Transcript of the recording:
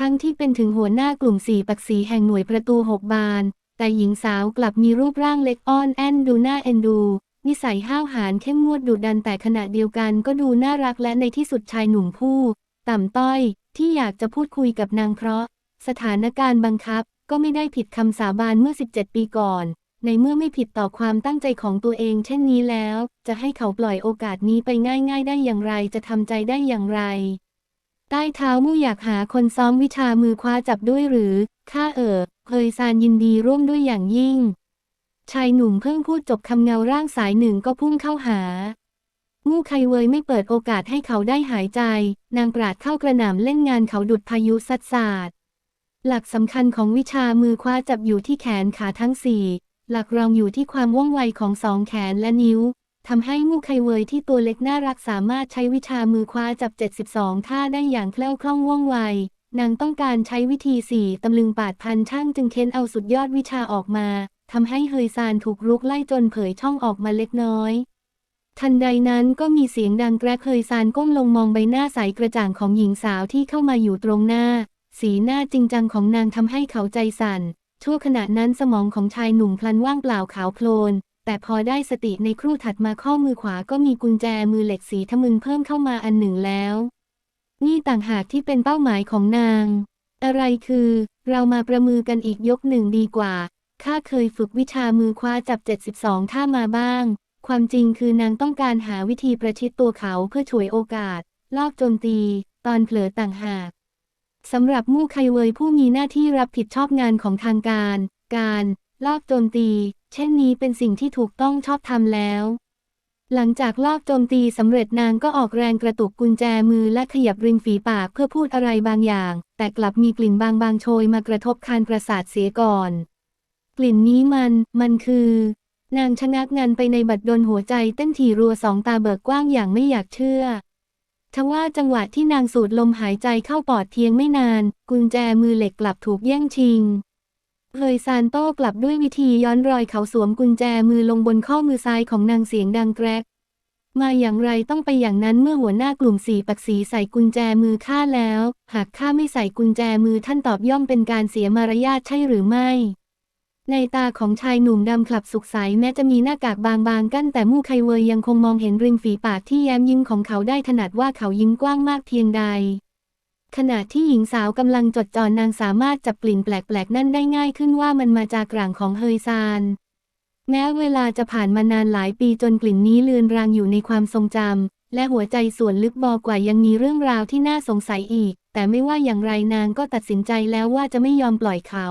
ทั้งที่เป็นถึงหัวหน้ากลุ่มสี่ปักสีแห่งหน่วยประตูหกบาน แต่หญิงสาวกลับมีรูปร่างเล็กอ้อนแอนดูน่าเอ็นดู นิสัยห้าวหาญเข้มงวดดุดันแต่ขณะเดียวกันก็ดูน่ารักและในที่สุดชายหนุ่มผู้ ต่ำต้อย ที่อยากจะพูดคุยกับนางเพราะ สถานการณ์บังคับก็ไม่ได้ผิดคำสาบานเมื่อ 17 ปีก่อน ในเมื่อไม่ผิดต่อความตั้งใจของตัวเอง เช่นนี้แล้ว จะให้เขาปล่อยโอกาสนี้ไปง่าย ๆ ได้อย่างไรจะทำใจได้อย่างไร ต้เท้ามู่อยากหาคนซ้อมวิชามือคว้าจับด้วยหรือ ข้าเอ๋อเคยซานยินดีร่วมด้วยอย่างยิ่ง ชายหนุ่มเพิ่งพูดจบคำเงาร่างสายหนึ่งก็พุ่งเข้าหา มู่ไคเวยไม่เปิดโอกาสให้เขาได้หายใจ นางปราดเข้ากระหน่ำเล่นงานเขาดุดพายุสัดสาดหลักสำคัญของวิชามือคว้าจับอยู่ที่แขนขาทั้งสี่ หลักรองอยู่ที่ความว่องไวของสองแขนและนิ้ว ทำให้มู่ไคเวยที่ตัวเล็กน่ารักสามารถใช้วิชามือคว้าจับ 72 ท่าได้อย่างแคล่วคล่องว่องไวนางต้องการใช้วิธีสี่ตำลึงปาดพันช่างจึงเค้นเอาสุดยอดวิชาออกมาทำให้เฮยซานถูกรุกไล่จนเผยช่องออกมาเล็กน้อย ทันใดนั้นก็มีเสียงดังแกรกเฮยซานก้มลงมองใบหน้าใสกระจ่างของหญิงสาวที่เข้ามาอยู่ตรงหน้า สีหน้าจริงจังของนางทำให้เขาใจสั่น ชั่วขณะนั้นสมองของชายหนุ่มพลันว่างเปล่าขาวโพลน แต่พอได้สติในครู่ถัดมาข้อมือขวาก็มีกุญแจมือเหล็กสีทะมึนเพิ่มเข้ามาอันหนึ่งแล้ว นี่ต่างหากที่เป็นเป้าหมายของนาง อะไรคือ เรามาประมือกันอีกยกหนึ่งดีกว่า ข้าเคยฝึกวิชามือคว้าจับ 72 ท่ามาบ้าง ความจริงคือนางต้องการหาวิธีประชิดตัวเขาเพื่อฉวยโอกาส ลอบโจมตี ตอนเผลอต่างหากสำหรับมู่ไคเวยผู้มีหน้าที่รับผิดชอบงานของทางการ การ ลอบโจมตี เช่นนี้เป็นสิ่งที่ถูกต้องชอบทำแล้ว หลังจากลอบโจมตีสำเร็จนางก็ออกแรงกระตุกกุญแจมือและขยับริมฝีปากเพื่อพูดอะไรบางอย่าง แต่กลับมีกลิ่นบางบางๆโชยมากระทบคานประสาทเสียก่อน กลิ่นนี้มัน มันคือ นางชะงักงันไปในบัดดลหัวใจเต้นถี่รัวสองตาเบิกกว้างอย่างไม่อยากเชื่อทว่าจังหวะที่นางสูดลมหายใจเข้าปอดเพียงไม่นาน กุญแจมือเหล็กกลับถูกแย่งชิง เฮยซานโต้กลับด้วยวิธีย้อนรอยเขาสวมกุญแจมือลงบนข้อมือซ้ายของนางเสียงดังแกรก มาอย่างไรต้องไปอย่างนั้นเมื่อหัวหน้ากลุ่มสีปักสีใส่กุญแจมือข้าแล้ว หากข้าไม่ใส่กุญแจมือท่านตอบย่อมเป็นการเสียมารยาทใช่หรือไม่ ในตาของชายหนุ่มดำคลับสุขใสแม้จะมีหน้ากากบางๆกั้นแต่มู่ไคเวยยังคงมองเห็นริมฝีปากที่แย้มยิ้มของเขาได้ถนัดว่าเขายิ้มกว้างมากเพียงใด ขณะที่หญิงสาวกำลังจดจ่อนางสามารถจับกลิ่นแปลกๆ นั่นได้ง่ายขึ้นว่ามันมาจากกลางของเฮยซาน แม้เวลาจะผ่านมานานหลายปีจนกลิ่นนี้เลือนรางอยู่ในความทรงจำและหัวใจส่วนลึกบอกว่ายังมีเรื่องราวที่น่าสงสัยอีก แต่ไม่ว่าอย่างไรนางก็ตัดสินใจแล้วว่าจะไม่ยอมปล่อยเขา